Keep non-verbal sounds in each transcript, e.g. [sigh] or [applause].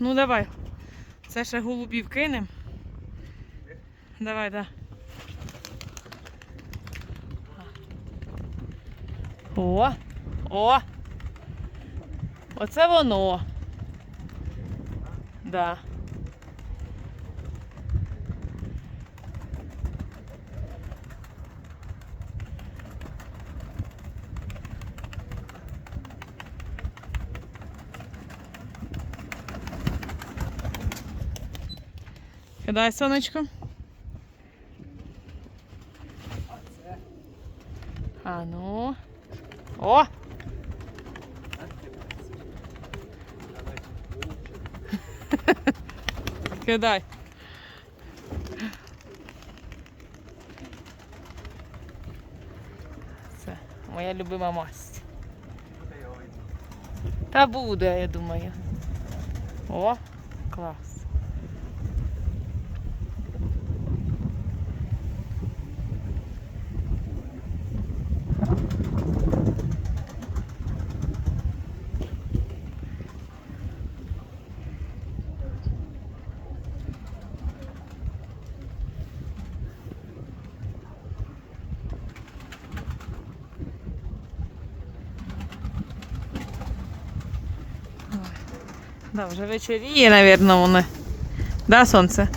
Ну давай. Це ще голубів кинем. Давай, да. О! О! Оце воно. Да. Кидай сонечко. А ну. О! [laughs] Кидай. Це моя любима масть. Та буде, я думаю. О, клас. Да, вже вечеріє, напевно, воно. Да, сонце?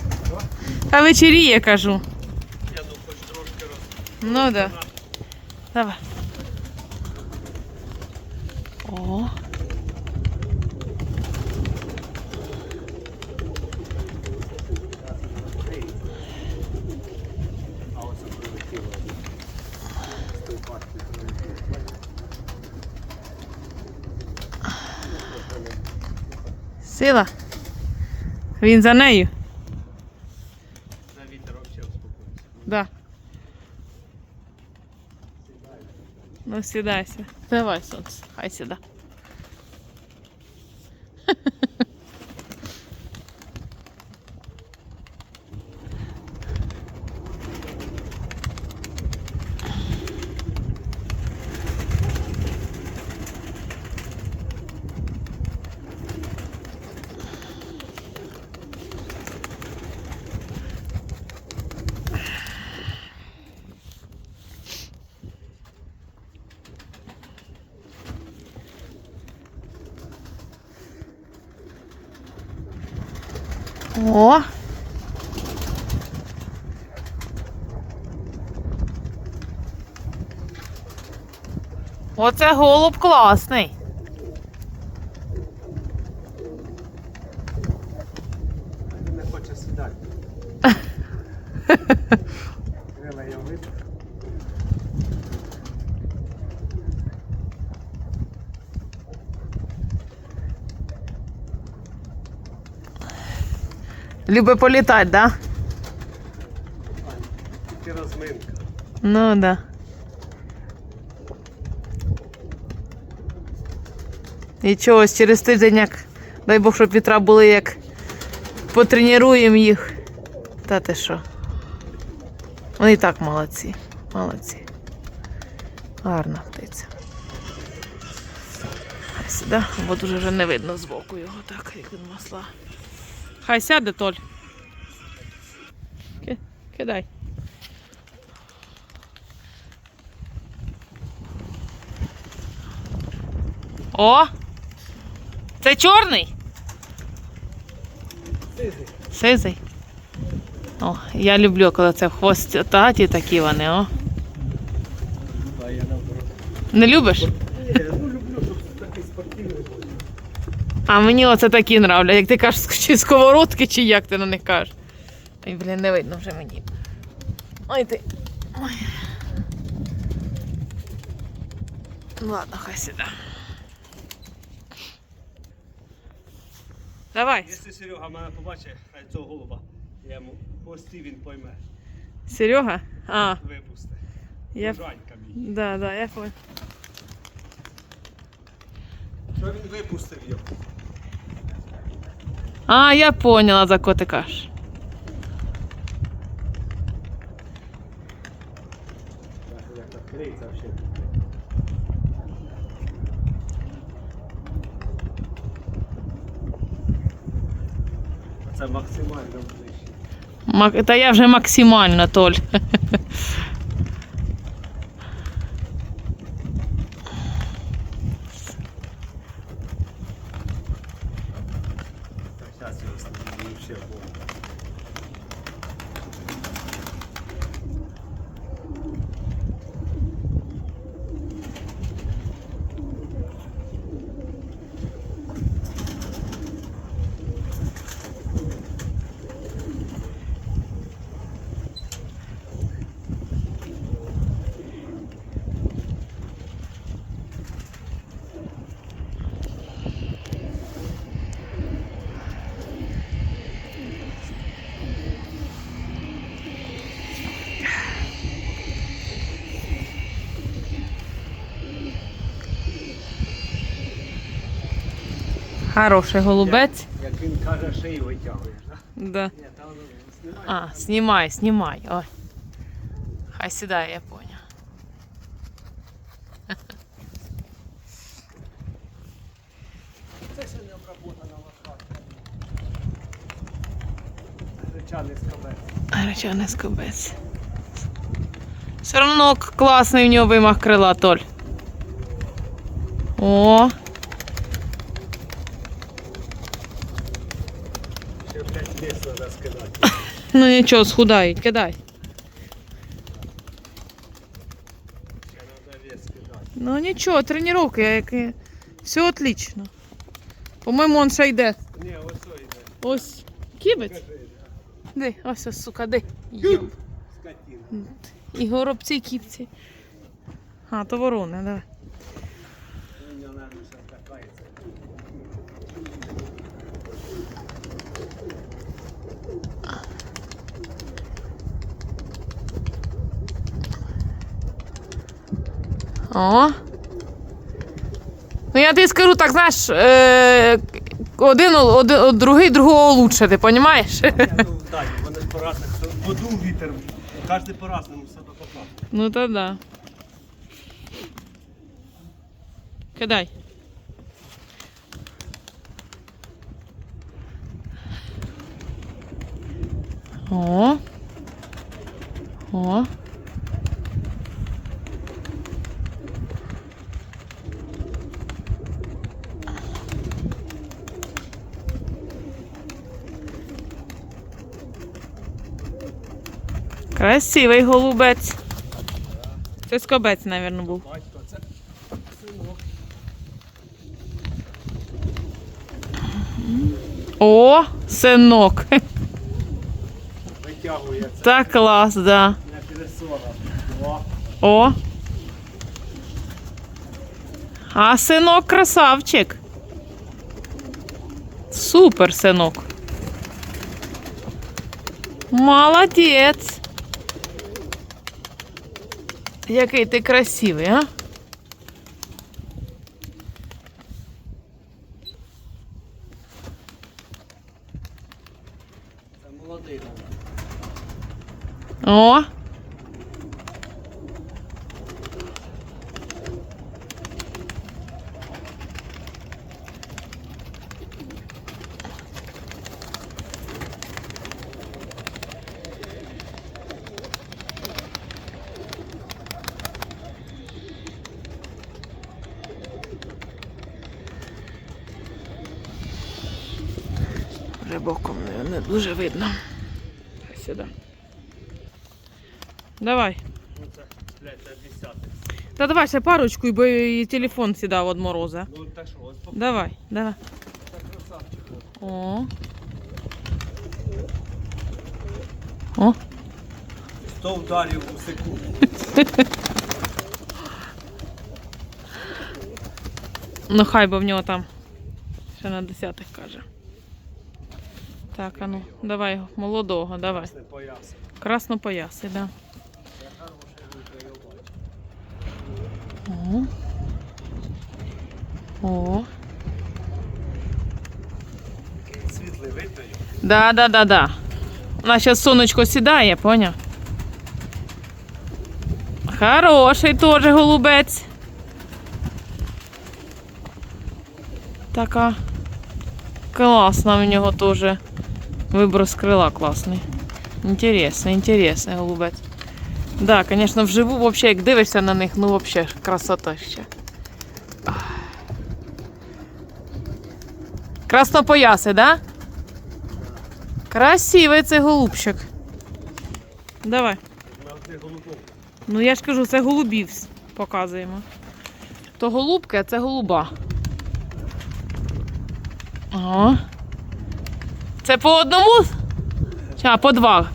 Та вечеріє, кажу. Я ну хоч трошки роз... Ну да. Давай. О. Сила. Він за нею. На вітер взагалі успокоївся. Да. Ну, сідайся. Давай, сонце. Хай сіда. О. Оце голуб класний. Він не хоче сідати. Крила я витер. Любить політати, да? Тільки розминка. Ну так. да. Нічого, ось через тиждень, як дай Бог, щоб вітра були, як потренуємо їх. Та ти що? Вони і так молодці. Молодці. Гарна птиця. Сюди, бо дуже вже не видно збоку його, так, як він масла. Хай сяде, Толь. Ки- Кидай. О! Це чорний? Сизий. Сизий. О, я люблю, коли це в хвості таті такі вони, о. Не любиш? Ні, ну люблю, щоб такий спортивний був. А мені оце такі нравлять. Як ти кажеш, чи сковородки, чи як ти на них кажеш. Ой, блін, не видно вже мені. Ой ти. Ой. Ну ладно, хай сюди. Давай, Якщо Серега мене побачить, а цього голуба, я йому хвості він пойме. Серега. А, Випусти. я. Жанька мій. Да, да, я понял. Що він випустив його? А, я поняла, за кого ти кажеш. Як відкриється взагалі. Це максимально ближче. Мак- Та я вже максимально, Толь. [laughs] Хороший голубець. Як він каже, шиї витягуєш, так? Да. Ну. А, знімай, знімай. Ой. Хай сідає, я поняв. Це ще не обработана лошадка. Гречаний скобець. Гречаний скобець. Все одно класний в нього вимах крила, Толь. О, ну нічого, схудають, кидай. Ну нічого, тренування, як... все отлично. По-моєму, он ще йде. Ні, ось йде. Ось кібець. Де, ось, ось, сука, де? Скотина. І горобці, кіпці. А, то ворони, давай. О. Ну я тобі скажу, так знаєш, е, один, один, другий другого лучше, ти розумієш? [laughs] Вони ж по-разному. Подув вітер, кожен по-разному себе показує. Ну то да. Кидай. О. О. Красивий голубець. Це скобець, мабуть, був. Батько, це синок. О, синок. Витягує це. Та клас, да. Не пересора. О, О. А синок красавчик. Супер синок. Молодець. Який ти красивий, а? це молодий. О. Вже боком не, не дуже видно. Сюди. Давай. Та давай ще парочку, бо і телефон сідав від мороза. Ну так що, ось поки Давай, давай. це красавчик. О. О. 100 ударів у секунду. [laughs] Ну хай бо в нього там ще на десятих каже. Так, а ну, давай молодого, давай. Красно пояси, да. О. О. Світлий його. Да, да, да, да. У нас зараз сонечко сідає, поняв? Хороший теж голубець. Така класна в нього теж Виброс крила класний. Інтересний, інтересний голубець. Да, звісно, вживу, вообще, як дивишся на них, ну вообще красота ще. Краснопояси, да? Красивий цей голубчик. Давай. Ну я ж кажу, це голубів показуємо. То голубки, а це голуба. Ага. Це по одному? А, по два.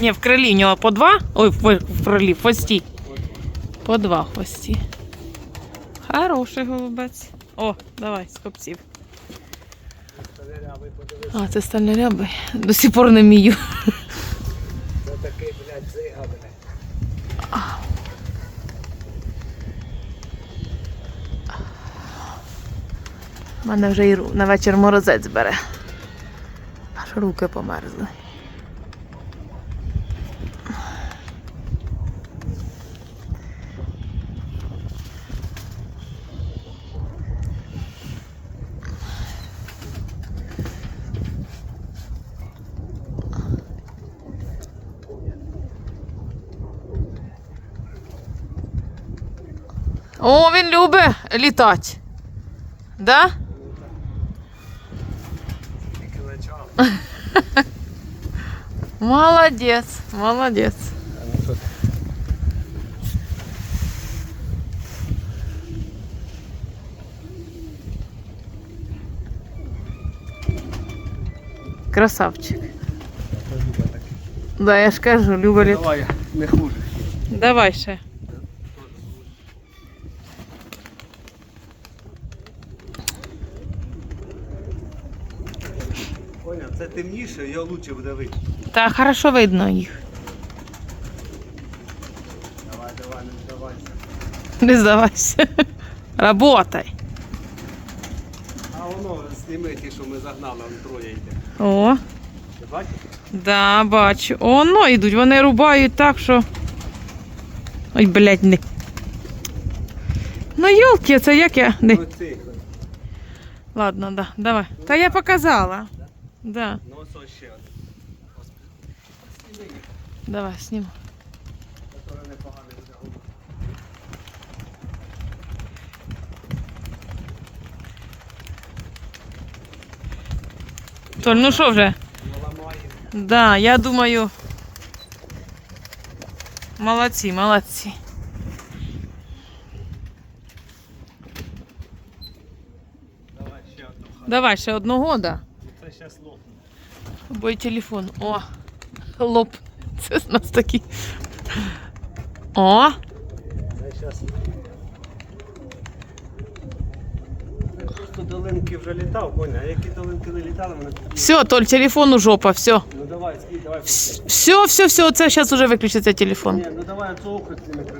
Ні, в крилі в нього по два. Ой, в, крилі, в хвості. По два хвості. Хороший голубець. О, давай, з копців. А, це стальнорябий. До сих пор не вмію. Це такий, блядь, зига, блядь. У мене вже і ру- на вечір О, він любить літати. Да? Тільки почав. [laughs] Молодець, молодець. А ну що ти? Красавчик. Це Люба такий. Да, я ж кажу, Люба літ. Давай, я не хуже. Давай ще. Темніше, його лучше буде видно. Та хорошо видно їх. Давай, давай, не здавайся. Не здавайся. Работай. А воно зніми ті, що ми загнали, он троє йде. О, Ти бачиш? да, бачу. Оно йдуть, вони рубають так, що. Ой, блядь, не. Ну, йолки, це як я. Не. Оцих. Ладно, да, давай. Та я показала. Да, Ну ось ще один. Ось, їх, давай, непоганий голуб. Толь, ну що вже? Наламає. Да, я думаю. Молодці, молодці. Давай ще хату. Давай ще одного, да. Це зараз лопне. Бо й телефон. О, лоб. Це з нас такий. О, Це зараз. Просто долинки вже літав, поняв? А які долинки не літали, вони все, Толь, телефон у жопа, все. Ну давай, скільки, давай. Все, все, все, це зараз уже виключиться телефон. Ні, ну давай цього хоч не красиво.